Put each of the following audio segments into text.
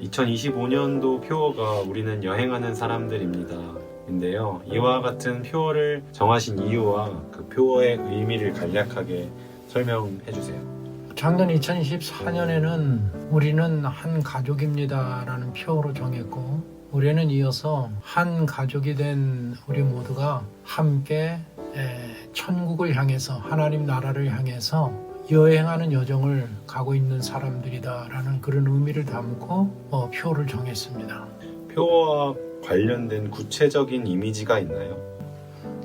2025년도 표어가 우리는 여행하는 사람들입니다. 인데요. 이와 같은 표어를 정하신 이유와 그 표어의 의미를 간략하게 설명해 주세요. 작년 2024년에는 우리는 한 가족입니다라는 표어로 정했고 올해는 이어서 한 가족이 된 우리 모두가 함께 에, 천국을 향해서 하나님 나라를 향해서 여행하는 여정을 가고 있는 사람들이다라는 그런 의미를 담고 어, 표어를 정했습니다. 표어와 관련된 구체적인 이미지가 있나요?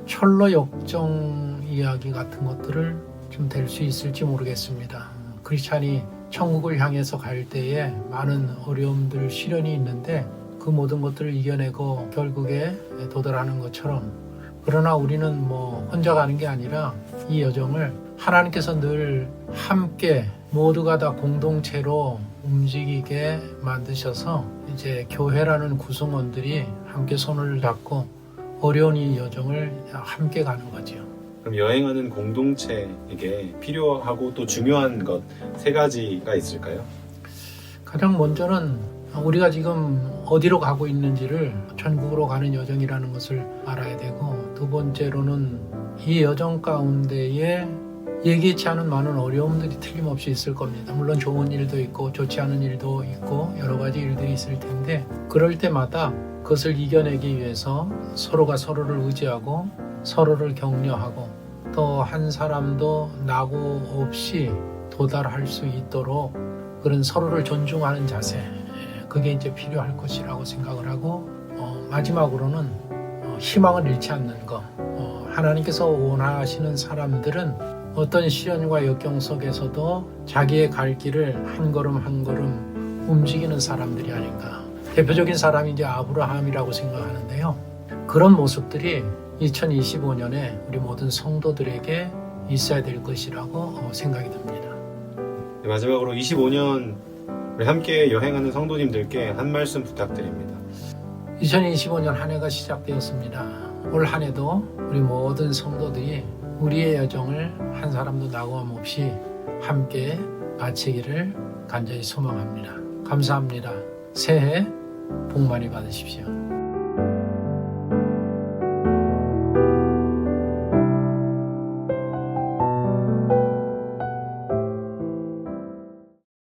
철로 역정 이야기 같은 것들을 좀 될 수 있을지 모르겠습니다. 크리스찬이 천국을 향해서 갈 때에 많은 어려움들, 시련이 있는데 그 모든 것들을 이겨내고 결국에 도달하는 것처럼 그러나 우리는 뭐 혼자 가는 게 아니라 이 여정을 하나님께서 늘 함께 모두가 다 공동체로 움직이게 만드셔서 이제 교회라는 구성원들이 함께 손을 잡고 어려운 이 여정을 함께 가는 거죠. 그럼 여행하는 공동체에게 필요하고 또 중요한 것 세 가지가 있을까요? 가장 먼저는 우리가 지금 어디로 가고 있는지를 천국으로 가는 여정이라는 것을 알아야 되고 두 번째로는 이 여정 가운데에 예기치 않은 많은 어려움들이 틀림없이 있을 겁니다. 물론 좋은 일도 있고 좋지 않은 일도 있고 여러 가지 일들이 있을 텐데 그럴 때마다 그것을 이겨내기 위해서 서로가 서로를 의지하고 서로를 격려하고 또 한 사람도 낙오 없이 도달할 수 있도록 그런 서로를 존중하는 자세 예, 그게 이제 필요할 것이라고 생각을 하고 어, 마지막으로는 어, 희망을 잃지 않는 것 어, 하나님께서 원하시는 사람들은 어떤 시련과 역경 속에서도 자기의 갈 길을 한 걸음 한 걸음 움직이는 사람들이 아닌가 대표적인 사람이 이제 아브라함이라고 생각하는데요 그런 모습들이 2025년에 우리 모든 성도들에게 있어야 될 것이라고 어, 생각이 듭니다. 네, 마지막으로 25년 우리 함께 여행하는 성도님들께 한 말씀 부탁드립니다. 2025년 한 해가 시작되었습니다. 올 한 해도 우리 모든 성도들이 우리의 여정을 한 사람도 낙오함 없이 함께 마치기를 간절히 소망합니다. 감사합니다. 새해 복 많이 받으십시오.